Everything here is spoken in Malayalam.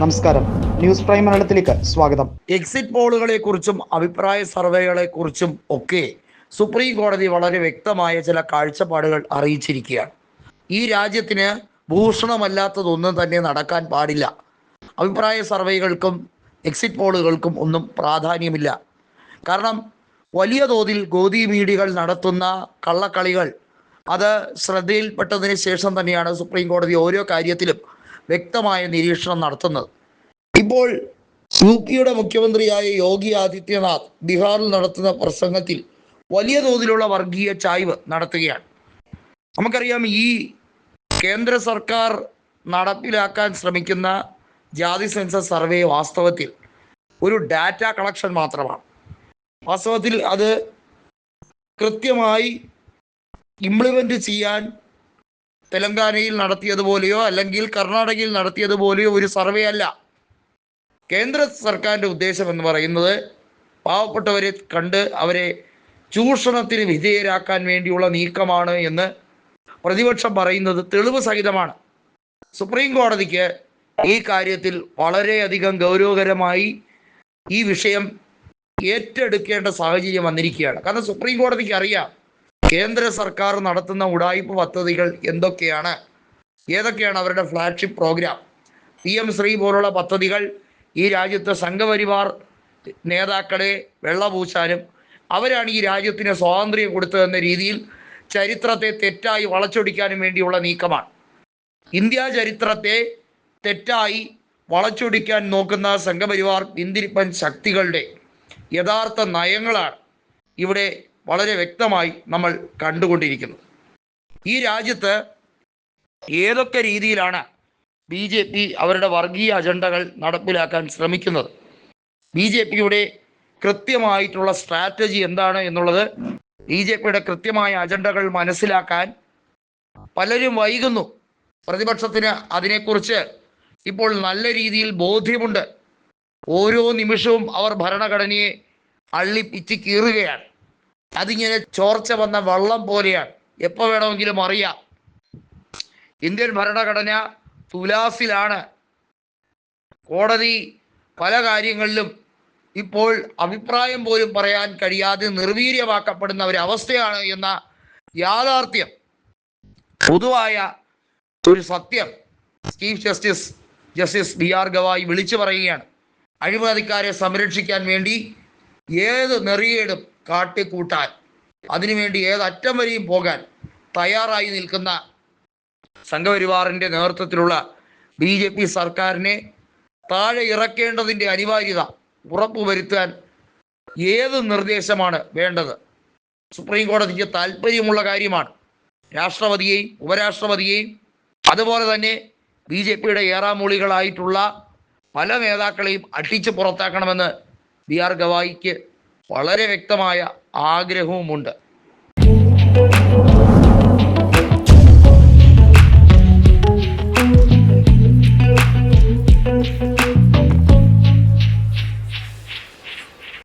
നമസ്കാരം. ന്യൂസ് പ്രൈം മലയാളത്തിലേക്ക് സ്വാഗതം. എക്സിറ്റ് പോളുകളെ കുറിച്ചും അഭിപ്രായ സർവേകളെ കുറിച്ചും ഒക്കെ സുപ്രീം കോടതി വളരെ വ്യക്തമായ ചില കാഴ്ചപ്പാടുകൾ അറിയിച്ചിരിക്കുകയാണ്. ഈ രാജ്യത്തിന് ഭൂഷണമല്ലാത്തതൊന്നും തന്നെ നടക്കാൻ പാടില്ല. അഭിപ്രായ സർവേകൾക്കും എക്സിറ്റ് പോളുകൾക്കും ഒന്നും പ്രാധാന്യമില്ല. കാരണം വലിയ തോതിൽ ഗോതി മീഡിയകൾ നടത്തുന്ന കള്ളക്കളികൾ അത് ശ്രദ്ധയിൽപ്പെട്ടതിന് ശേഷം തന്നെയാണ് സുപ്രീം കോടതി ഓരോ കാര്യത്തിലും വ്യക്തമായ നിരീക്ഷണം നടത്തുന്നത്. ഇപ്പോൾ യു പിയുടെ മുഖ്യമന്ത്രിയായ യോഗി ആദിത്യനാഥ് ബീഹാറിൽ നടത്തുന്ന പ്രസംഗത്തിൽ വലിയ തോതിലുള്ള വർഗീയ ചായ്വ് നടത്തുകയാണ്. നമുക്കറിയാം ഈ കേന്ദ്ര സർക്കാർ നടപ്പിലാക്കാൻ ശ്രമിക്കുന്ന ജാതി സെൻസസ് സർവേ വാസ്തവത്തിൽ ഒരു ഡാറ്റ കളക്ഷൻ മാത്രമാണ്. വാസ്തവത്തിൽ അത് കൃത്യമായി ഇംപ്ലിമെന്റ് ചെയ്യാൻ തെലങ്കാനയിൽ നടത്തിയതുപോലെയോ അല്ലെങ്കിൽ കർണാടകയിൽ നടത്തിയതുപോലെയോ ഒരു സർവേ അല്ല. കേന്ദ്ര സർക്കാരിന്റെ ഉദ്ദേശം എന്ന് പറയുന്നത് പാവപ്പെട്ടവരെ കണ്ട് അവരെ ചൂഷണത്തിന് വിധേയരാക്കാൻ വേണ്ടിയുള്ള നീക്കമാണ് എന്ന് പ്രതിപക്ഷം പറയുന്നത് തെളിവ് സഹിതമാണ്. സുപ്രീം കോടതിക്ക് ഈ കാര്യത്തിൽ വളരെയധികം ഗൗരവകരമായി ഈ വിഷയം ഏറ്റെടുക്കേണ്ട സാഹചര്യം വന്നിരിക്കുകയാണ്. കാരണം സുപ്രീം കോടതിക്ക് അറിയാം കേന്ദ്ര സർക്കാർ നടത്തുന്ന ഉടായ്പ പദ്ധതികൾ എന്തൊക്കെയാണ്? ഏതൊക്കെയാണ് അവരുടെ flagship programme P M Shri പോലുള്ള പദ്ധതികൾ ഈ രാജ്യത്തെ സംഘപരിവാർ നേതാക്കളെ വെള്ളപൂശാനും അവരാണ് ഈ രാജ്യത്തിന് സ്വാതന്ത്ര്യം കൊടുത്തതെന്ന രീതിയിൽ ചരിത്രത്തെ തെറ്റായി വളച്ചൊടിക്കാനും വേണ്ടിയുള്ള നീക്കമാണ്. ഇന്ത്യ ചരിത്രത്തെ തെറ്റായി വളച്ചൊടിക്കാൻ നോക്കുന്ന സംഘപരിവാർ പിന്തിരിപ്പൻ ശക്തികളുടെ യഥാർത്ഥ നയങ്ങളാണ് ഇവിടെ വളരെ വ്യക്തമായി നമ്മൾ കണ്ടുകൊണ്ടിരിക്കുന്നത് ഈ രാജ്യത്ത് ഏതൊക്കെ രീതിയിലാണ് ബി ജെ പി അവരുടെ വർഗീയ അജണ്ടകൾ നടപ്പിലാക്കാൻ ശ്രമിക്കുന്നത്? ബി ജെ പിയുടെ കൃത്യമായിട്ടുള്ള സ്ട്രാറ്റജി എന്താണ് എന്നുള്ളത് ബി ജെ പിയുടെ കൃത്യമായ അജണ്ടകൾ മനസ്സിലാക്കാൻ പലരും വൈകുന്നു. പ്രതിപക്ഷത്തിന് അതിനെക്കുറിച്ച് ഇപ്പോൾ നല്ല രീതിയിൽ ബോധ്യമുണ്ട്. ഓരോ നിമിഷവും അവർ ഭരണഘടനയെ അള്ളിപ്പിച്ച് കീറുകയാണ്. അതിങ്ങനെ ചോർച്ച വന്ന വള്ളം പോലെയാണ്. എപ്പോൾ വേണമെങ്കിലും അറിയാം. ഇന്ത്യൻ ഭരണഘടന തുലാസിലാണ്. കോടതി പല കാര്യങ്ങളിലും ഇപ്പോൾ അഭിപ്രായം പോലും പറയാൻ കഴിയാതെ നിർവീര്യമാക്കപ്പെടുന്ന ഒരു അവസ്ഥയാണ് എന്ന യാഥാർത്ഥ്യം. പൊതുവായ ഒരു സത്യം chief justice justice B R Gavai വിളിച്ചു പറയുകയാണ്. അഴിമതിക്കാരെ സംരക്ഷിക്കാൻ വേണ്ടി ഏത് നെറിയേടും കാട്ടിക്കൂട്ടാൻ. അതിനുവേണ്ടി ഏതറ്റം വരെയും പോകാൻ തയ്യാറായി നിൽക്കുന്ന സംഘപരിവാറിന്റെ നേതൃത്വത്തിലുള്ള ബി ജെ പി സർക്കാരിനെ താഴെ ഇറക്കേണ്ടതിന്റെ അനിവാര്യത ഉറപ്പുവരുത്താൻ ഏത് നിർദ്ദേശമാണ് വേണ്ടത്? സുപ്രീം കോടതിക്ക് താല്പര്യമുള്ള കാര്യമാണ്. രാഷ്ട്രപതിയെയും ഉപരാഷ്ട്രപതിയെയും അതുപോലെ തന്നെ ബി ജെ പിയുടെ ഏറാമൂളികളായിട്ടുള്ള പല നേതാക്കളെയും അട്ടിച്ചു പുറത്താക്കണമെന്ന് ബി ആർ ഗവായിക്ക് വളരെ വ്യക്തമായ ആഗ്രഹവുമുണ്ട്.